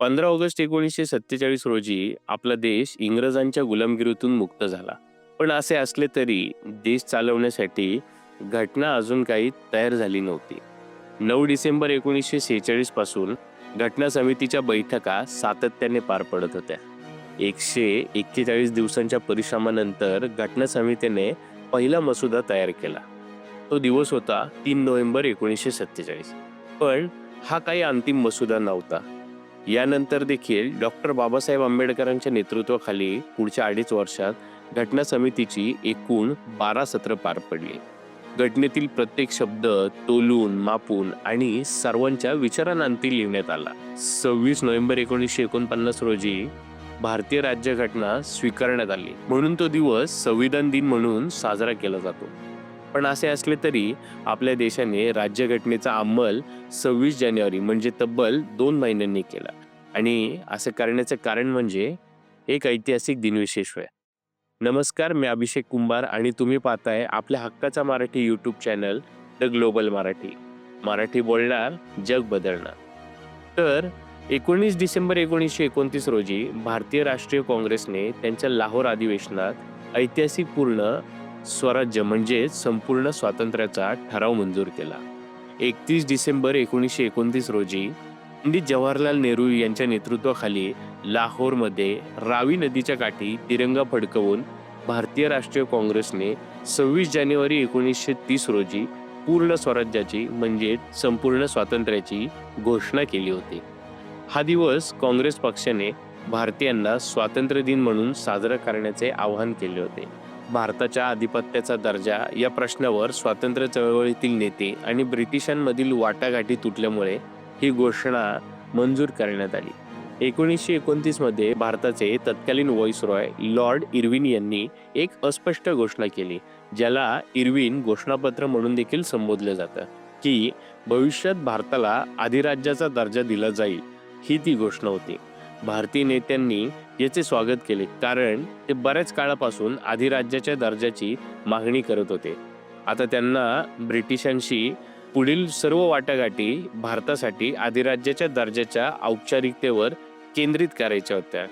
पंधरा ऑगस्ट एकोणीसशे सत्तेचाळीस रोजी आपला देश इंग्रजांच्या गुलामगिरीतून मुक्त झाला. पण असे असले तरी देश चालवण्यासाठी घटना अजून काही तयार झाली नव्हती. नऊ डिसेंबर एकोणीसशे सेहेचाळीसपासून घटना समितीच्या बैठका सातत्याने पार पडत होत्या. एकशे एक्केचाळीस दिवसांच्या परिश्रमानंतर घटना समितीने पहिला मसुदा तयार केला. तो दिवस होता तीन नोव्हेंबर एकोणीसशे सत्तेचाळीस. पण हा काही अंतिम मसुदा नव्हता. यानंतर देखील डॉक्टर बाबासाहेब आंबेडकरांच्या नेतृत्वाखाली पुढच्या अडीच वर्षात घटना समितीची एकूण बारा सत्र पार पडली. घटनेतील प्रत्येक शब्द तोलून मापून आणि सर्वांच्या विचारांती लिहिण्यात आला. सव्वीस नोव्हेंबर एकोणीसशे एकोणपन्नास रोजी भारतीय राज्यघटना स्वीकारण्यात आली. म्हणून तो दिवस संविधान दिन म्हणून साजरा केला जातो. पण असे असले तरी आपल्या देशाने राज्यघटनेचा अंमल सव्वीस जानेवारी म्हणजे तब्बल दोन महिन्यांनी केला. आणि असं करण्याचं कारण म्हणजे एक ऐतिहासिक दिनविशेष होय. नमस्कार मी अभिषेक कुंभार आणि तुम्ही पाहताय आपल्या हक्काचा Marathi YouTube channel the global Marathi. Marathi बोलणार जग बदलणार. तर एकोणीस डिसेंबर एकोणीसशे एकोणतीस रोजी भारतीय राष्ट्रीय काँग्रेसने त्यांच्या लाहोर अधिवेशनात ऐतिहासिक पूर्ण स्वराज्य म्हणजे संपूर्ण स्वातंत्र्याचा ठराव मंजूर केला. एकतीस डिसेंबर एकोणीसशे एकोणतीस रोजी पंडित जवाहरलाल नेहरू यांच्या नेतृत्वाखाली लाहोरमध्ये रावी नदीच्या काठी तिरंगा फडकवून भारतीय राष्ट्रीय काँग्रेसने सव्वीस जानेवारी एकोणीसशे तीस रोजी पूर्ण स्वराज्याची म्हणजे संपूर्ण स्वातंत्र्याची घोषणा केली होती. हा दिवस काँग्रेस पक्षाने भारतीयांना स्वातंत्र्य दिन म्हणून साजरा करण्याचे आवाहन केले होते. भारताच्या आधिपत्याचा दर्जा या प्रश्नावर स्वातंत्र्य चळवळीतील नेते आणि ब्रिटिशांमधील वाटाघाटी तुटल्यामुळे ही घोषणा मंजूर करण्यात आली. एकोणीसशे एकोणतीसमध्ये भारताचे तत्कालीन व्हॉइसरॉय लॉर्ड इरविन यांनी एक अस्पष्ट घोषणा केली ज्याला इरविन घोषणापत्र म्हणून देखील संबोधलं जातं की भविष्यात भारताला अधिराज्याचा दर्जा दिला जाईल ही ती घोषणा होती. भारतीय नेत्यांनी याचे स्वागत केले कारण ते बऱ्याच काळापासून अधिराज्याच्या दर्जाची मागणी करत होते. आता त्यांना ब्रिटिशांशी पुढील सर्व वाटाघाटी भारतासाठी अधिराज्याच्या दर्जाच्या औपचारिकतेवर केंद्रित करायच्या होत्या.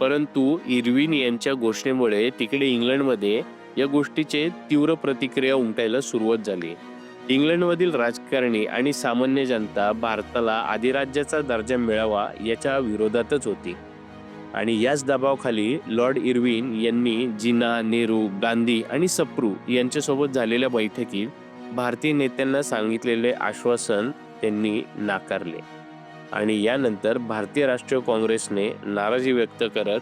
परंतु इरविन यांच्या घोषणेमुळे तिकडे इंग्लंडमध्ये या गोष्टीचे तीव्र प्रतिक्रिया उमटायला सुरुवात झाली. इंग्लंडमधील राजकारणी आणि सामान्य जनता भारताला अधिराज्याचा दर्जा मिळावा याच्या विरोधातच होती. आणि याच दबावाखाली लॉर्ड इरविन यांनी जिना नेहरू गांधी आणि सप्रू यांच्यासोबत झालेल्या बैठकीत भारतीय नेत्यांना सांगितलेले आश्वासन त्यांनी नाकारले. आणि यानंतर भारतीय राष्ट्रीय काँग्रेसने नाराजी व्यक्त करत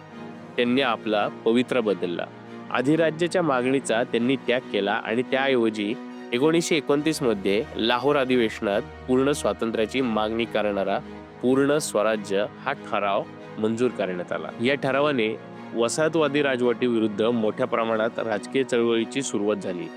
त्यांनी आपला पवित्रा बदलला. अधिराज्याच्या मागणीचा त्यांनी त्याग केला आणि त्याऐवजी एकोणीसशे एकोणतीसमध्ये लाहोर अधिवेशनात पूर्ण स्वातंत्र्याची मागणी करणारा पूर्ण स्वराज्य हा ठराव मंजूर करण्यात आला. या ठरावाने वसाहतवादी राजवटीविरुद्ध मोठ्या प्रमाणात राजकीय चळवळीची सुरुवात झाली.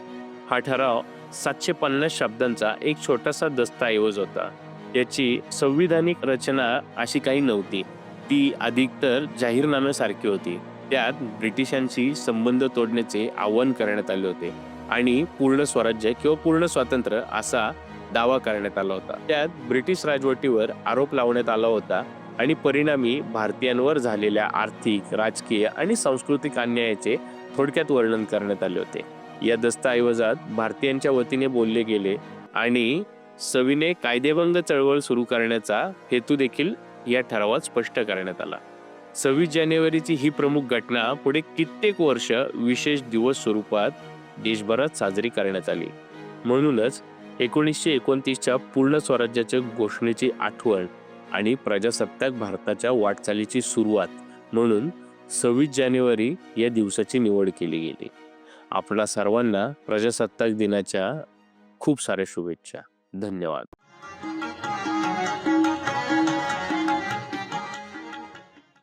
हा ठराव सातशे पन्नास शब्दांचा एक छोटासा दस्तऐवज होता. याची संविधानिक रचना अशी काही नव्हती. ती अधिकतर जाहीरनाम्यासारखी होती. त्यात ब्रिटिशांशी संबंध तोडण्याचे आवाहन करण्यात आले होते. आणि पूर्ण स्वराज्य किंवा पूर्ण स्वातंत्र्य असा दावा करण्यात आला होता. त्यात ब्रिटिश राजवटीवर आरोप लावण्यात आला होता आणि परिणामी भारतीयांवर झालेल्या आर्थिक राजकीय आणि सांस्कृतिक अन्यायाचे थोडक्यात वर्णन करण्यात आले होते. या दस्तऐवजात भारतीयांच्या वतीने बोलले गेले आणि सविने कायदेभंग चळवळ सुरू करण्याचा हेतू देखील या ठरावात स्पष्ट करण्यात आला. सव्वीस जानेवारीची ही प्रमुख घटना पुढे कित्येक वर्ष विशेष दिवस स्वरूपात देशभरात साजरी करण्यात आली. म्हणूनच एकोणीसशे एकोणतीसच्या पूर्ण स्वराज्याच्या घोषणेची आठवण आणि प्रजासत्ताक भारताच्या वाटचालीची सुरुवात म्हणून सव्वीस जानेवारी या दिवसाची निवड केली गेली. आपल्या सर्वांना प्रजासत्ताक दिनाच्या खूप साऱ्या शुभेच्छा. धन्यवाद.